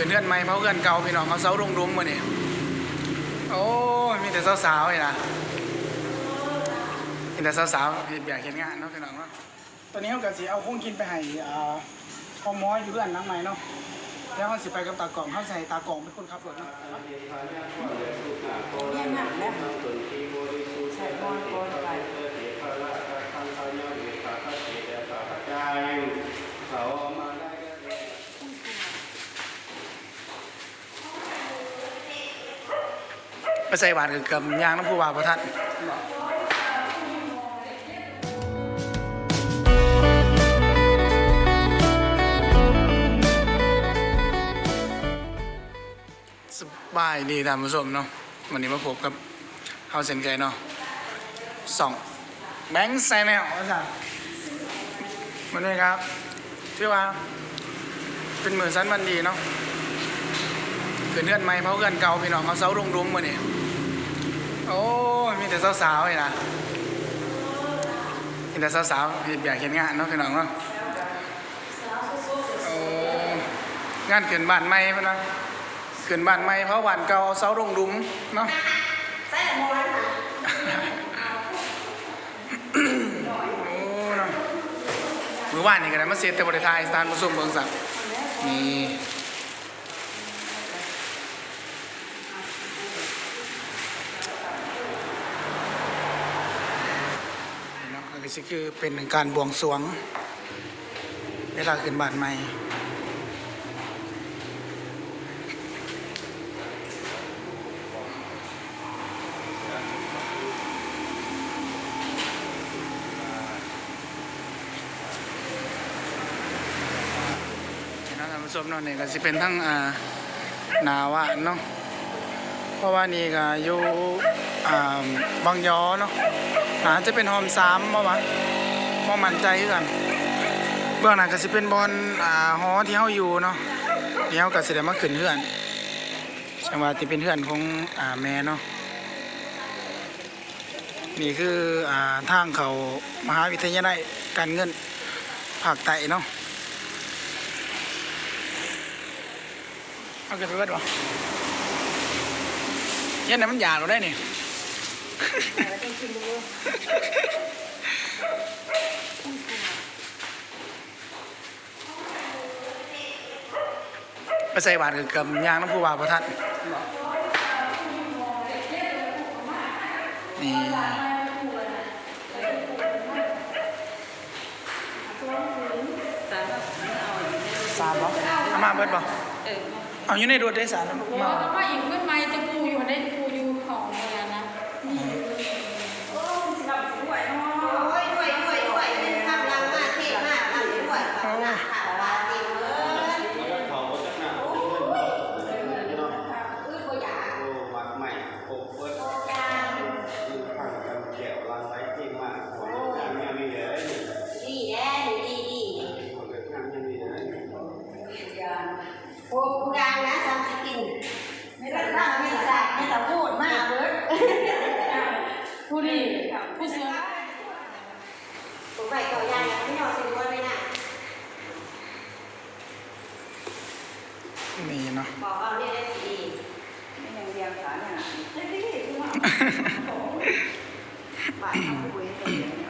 ขึ้นเลื่อนไม้เพราะเลื่อนเก่าพี่น้องเขาเสารุมรุมๆมาเนี่ยโอ้ยมีแต่สาวๆเลยนะมีแต่สาวๆเห็นอยากเห็นงานเนาะพี่น้องเนาะตอนนี้เขากะสิเอาคงกินไปให้อ่าพ่อหมออยู่เพื่อนหลังใหม่เนาะแล้วเขาสิไปกับตากล่องเขาใส่ตากล่องเป็นคนขับรถเนาะเนี่ยหนักแล้วใส่บอลบอลไป ไปใส่บาตรเกือบยางน้ำผู้ว่าประทัดสบายดีท่านผู้ชมเนาะวันนี้มาพบกับเฮาเซนไกเนาะสองแบงค์ไซแนลว่าสั่นวันนี้ครับที่ว่า เป็นมือสั้นวันดีเนาะขึ้นเลื่อนไม้เพราะเลื่อนเก่าพี่น้องเขาเสารุมรุมมาเนี่ย โอ้ยมีแต่สาวๆเลยนะมีแต่สาวๆเห็นอยกเห็นงานเนาะพี่น้องเนาะโอ้งานขึ้นบ้านใหม่พะนะขึ้นบ้านใหม่เพราะบ้านเก่าเอาเสารุมรุมเนาะใส่ละโมแล้วค่ะโอ้เนาะมือว่านนี่ก็ได้มาเสร็จแต่บริทายสถานผู้ชมเบิงสักนี่ นี่เนาะอันนี้คือเป็นการบวงสรวง เวลาขึ้นบ้านใหม่พี่น้องท่านผู้ชมเนาะนี่ก็สิเป็นทั้งอ่าหนาวะเนาะเพราะว่านี่ก็อยู่อ่าบางยอเนาะ อาจจะเป็นหอมสามบ่วะบ่มั่นใจคือกันเบื้องหน้าก็สิเป็นบอลอ่าหอที่เฮาอยู่เนาะที่เฮาก็สิได้มาขึ้นเฮือนจังว่าที่เป็นเฮือนของอ่าแม่เนาะนี่คืออ่าทางเขามหาวิทยาลัยการเงินภาคใต้เนาะเอาเกิดไปเบิดวะย็นไหนมันหยาดเราได้เนี่ย ไปใส่บาตรกับเกือบยางน้ำผู้ว่าประทัดนี่สามเอาอยู่ในสามบ่เอามาเบิดบ่เออเอาอยู่ในรถได้สารโอ้มาแล้วก็อีกเพื่อนไม้จะปูอยู่ได้ปูอยู่ของเมืองนะ โอ้ยด้วยด้วยด้วยเป็นทำรังมากเท่มากรังด้วยค่ะหน้าขาวลาเต็มเลยอื้อบ่อยาก โอ้มักใหม่โอ้เปิด จาง ดูข้างกันเกี่ยวรังไว้จริงมากคนงานยังมีเลย ดีแน่ดีดี คนงานยังมีเลย โอ้กูดังนะซ้ำสกินไม่ได้ทำไม่ได้ไม่ต้องพูดมากเบิร์ด ผู้ดีผู้เสือผมไปก่อยางไม่ยอมซื้อไว้ไม่น่านี่เนาะบอกเอาเนี่ยได้สีไม่ยังเรียงขาเนี่ยนะไม่ได้คือว่าบาทเขาคุยกัน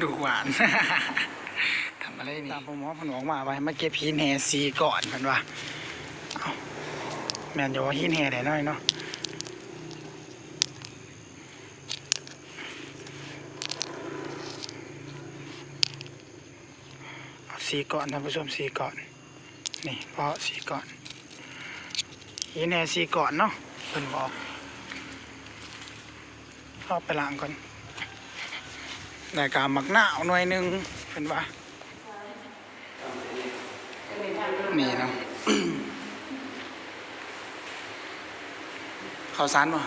ดูหวาน ทำอะไรนี่ตามผมว่าผนออกมาไปมาเก็บหินแห่สีก่อนกันว่าแมนอยู่ว่าหินแห่ได้น้อยเนาะสีก่อนท่านผู้ชมสีก่อน นี่เพราะสีก่อนหินแห่สีก่อนเนาะเพิ่นบอกเข้าไปล้างก่อน แล้วก็หมักหน้าหน่อยหนึ่งเป็นว่านี่เนาะข้าวสารบ่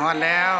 ฮอดแล้ว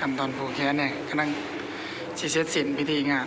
ขั้นตอนผูกแขนเนี่ยกำลังสิเช็ดสิ้นพิธีงาน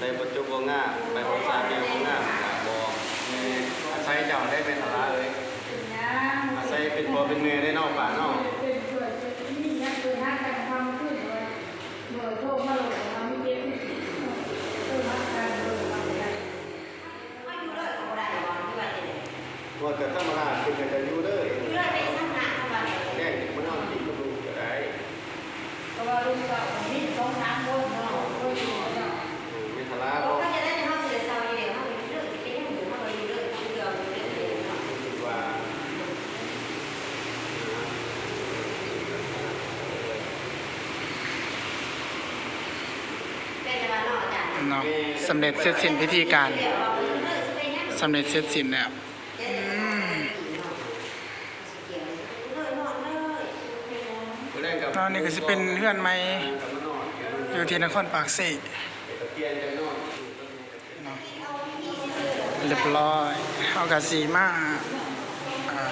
ได้บรรจุบงงาไปบริษาเดียวงาบอกอาศัยเจ้าได้เป็นสาระเลยอาศัยเป็นพอเป็นเมย์ได้นอกป่านอการความสูงบ่าแต่ธรรมดาคุณอยากจะอยู่เลยอยู่เลยในสังหารธรรมดาแน่งมันนอนกินก็ดูจะได้เพราะว่าลูกก็มีสองสาม นาะสำเร็จเสร็จสิ้นพิธีการเดี๋ยวเราเรื่องจะเป็นอย่างสำเร็จเสร็จสิ้นแล้วเดี๋ยวเราเลยนอนเลยผู้เล่นกับตอนนี้ก็สิเป็นเพื่อนใหม่กับมานอนอยู่ที่นครปากเสกตะเกียนจะนอนเนาะเรียบร้อยเอากะสีมาอ่า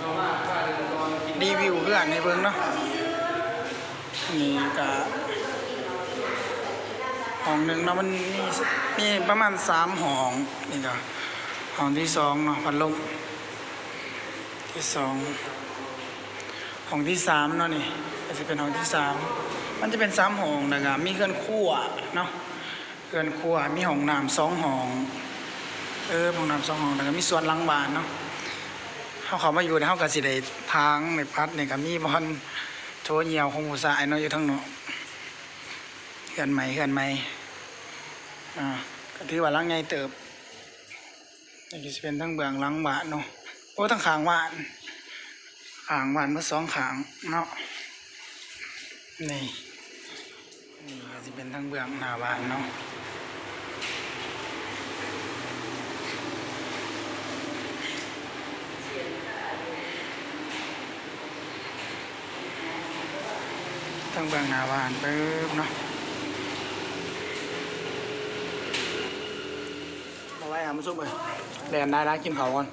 นอนมากว่าจะนอนกินรีวิวเพื่อนให้เบิ่งเนาะนี่ก็ ห้องหนึ่งเนาะมันมีมีประมาณสามห้องนี่ก็ห้องที่สองเนาะพัดลมที่สองห้องที่สามเนาะนี่ก็จะเป็นห้องที่สามมันจะเป็นสามห้องนะครับมีเครื่องครัวเนาะเครื่องครัวมีห้องน้ำสองห้องเออห้องน้ำสองห้องแล้วก็มีส่วนหล้างบ้านเนาะเขาเขามาอยู่ในเฮาก็สิได้ทางในพัดเนี่ยก็มีบอลโชว์เหี่ยวของผู้ชายเนาะอยู่ทั้งเนาะ เฮือนใหม่เฮือนใหม่อ่าก็ถือว่าหลังใหญ่เติบนี่ก็สิเป็นทั้งเบื้องหลังบ้านเนาะโอ้ทั้งขางบ้านขางบ้านมาสองขางเนาะนี่นี่ก็สิเป็นทั้งเบื้องหน้าบ้านเนาะทั้งเบื้องหน้าบ้านปึ๊บเนาะ มาไว้หามาซุปเลยแดนได้ได้กินเขาวก่อน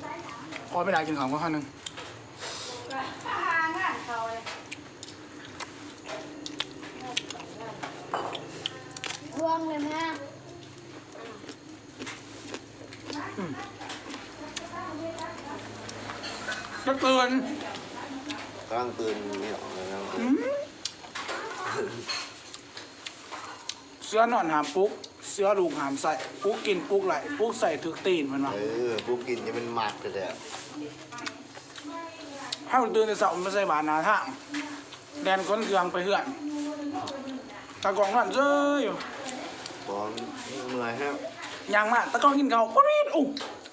พอไม่ได้กินเขาวก็ข้าวหนึงรวงเลยแม่ก็เกินกำลังตื่นนี่หรอกกำลังตื่นเสื้อนอนหามปุ๊กเสื้อลูกหามใส่ปุ๊กกินปุ๊กไหลปุ๊กใส่ถึกตีนมันมาเออปุ๊บกินจะเป็นหมัดเลยแหละให้มันตื่นแต่เสาไม่ใส่บาทหนาทางแดนก้นเครื่องไปเหือนตะกองนั่นเจ้ยอยู่พร้อมเมื่อยครับยางมาตะกองกินเขาปุ๊บนิดอู้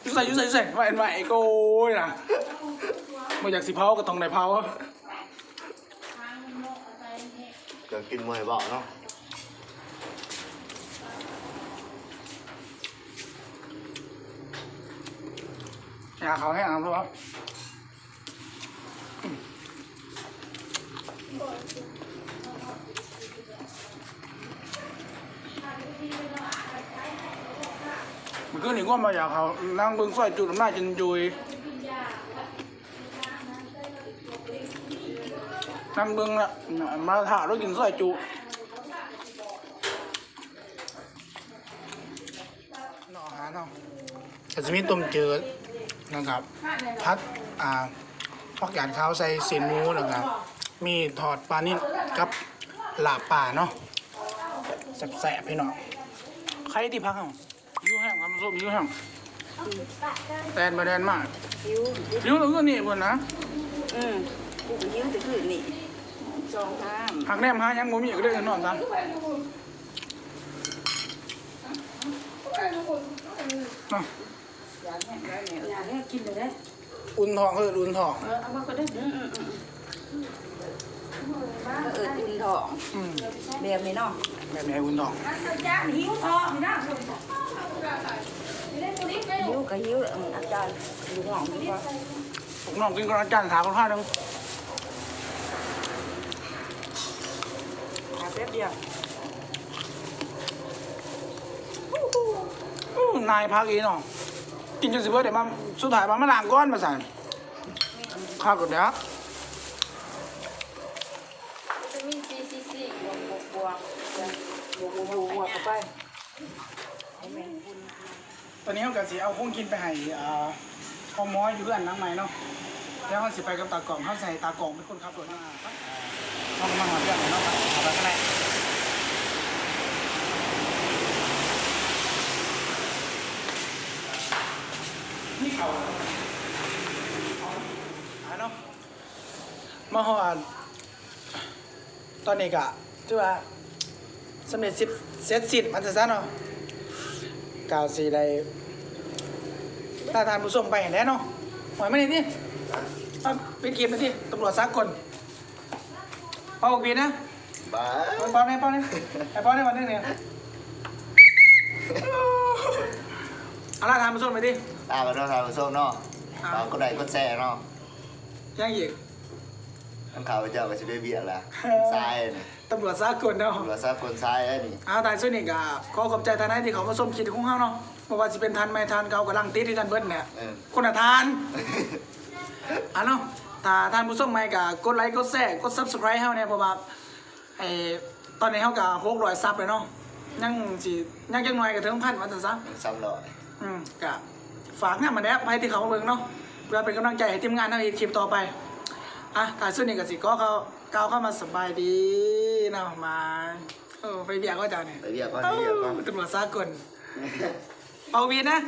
อยู่ใส่อยู่ใส่อยู่ใส่ไหวไหวโก้ยนะมาอยากสิเผาก็ต้องได้เผา จะกินเมื่อยเบาเนาะ ยากเขาให้อานเพราะว่ามันก็หนีว่ามาอยากเขานั่งเบิ้งสร้อยจุดหน้าจนยุยนั่งเบิ้งละมาถ่ายรถกินสร้อยจุหน่อหาเนาะแต่จะมีต้มเจืด นะครับ พัดอ่าพักหยาดข้าวใส่เสียนหมูนะครับ มีทอดปลานิ่กับลาบป่าเนาะแสบๆพี่น้องใครที่พักอะยูแห้งความส้มยูแห้งแดนมาแดนมากยิ้วยูแล้วก็นี่บนนะอืมกูก็ยิ้วแต่คือนี่สองทางหักแนมหายังบ่มีก็ได้นอนซะเนาะ อย่างนี้กินเลยได้อุ่นทองเอออุ่นทอง เออเอามาก็ได้อืมอืมอืมก็เอิดอุ่นทองอืมแบบนี้เนาะแบบไหนอุ่นทองจ้าหิวทองนี่นะยิ้วก็ยิ้วอืมอาจารย์อยู่ห้องนี่ก็ผมน้องกินกระจานถาคนห้าหนึงหาแป๊บเดียวอื้อนายพักอีเนาะ กินจนสิเบิดเดี๋ยวมาสุดท้ายมามาล้างก้อนมาใส่ข้าวกดเดี๋ยวจะมีซีซีซีบวกบวกบวกบวกบวกบวกบวกเข้าไปให้แม่คุณตอนนี้เขากะสิเอาคงกินไปให้อ่าพ่อหมออยู่เพื่อนหลังใหม่เนาะแล้วเขาสิไปกับตากล่องเขาใส่ตากล่องเป็นคนขับรถมาครับเขาก็มาหาเรื่องของเราครับเอาไปก็ได้ เขาเอาเนาะมาหอดตอนนี้กะที่ว่าสำเร็จสิบเสร็จสิ้นมันจะซะเนาะกาวสีใดถ้าทานผู้ชมไปเห็นแน่เนาะหอยไม่ได้นี่เอาปิดคลิปนะที่ตำรวจซักคนเป้าออกบีนะบ้าเอาเป้าเนี่ยเป้าเนี่ยไอ้เป้าเนี่ยวันนึงเนี่ยเอาละทานผู้ชมไปดิ ตากันเนาะทางโซ่เนาะตามก็ได้ก็แซ่เนาะยังอีกน้ำขาวไปเจ้าก็จะไปเบียดละทรายนี่ตำรวจซักคนเนาะเหลือซับคนทรายแล้วนี่เอาแต่ส่วนนี้ก็ขอขอบใจทานายที่เขามาส้มคิดของเฮาเนาะเพราะว่าสิเป็นทานไม่ทานเก่ากับลังติดที่กันเบิ้เนี่ยเออคนละทานอะเนาะถ้าทานผู้ส้มใหม่ก็กดไลค์กดแชร์กด subscribe เฮาเนี่ยเพราะว่าไอ้ตอนนี้เฮาก็600ซับเลยเนาะยังสิยังจังหน่อยก็ถึงพันว่าซั่นซะซ้ำหน่อยอืมก็ ฝากเนี่ยมาแนบให้ที่เขามาเบิ่งเนาะเพื่อเป็นกำลังใจให้ทีมงานทำอีกคลิปต่อไปอะถ้าส่วนนี้ก็สิก็เขาก้าวเข้ามาสบายดีเนาะมาเออไปเบียกก็เจ้าเนี่ยไปเบียดก่อนเอ้าไปเบียดก่อน ตำรวจสากลเป่าวีนนะ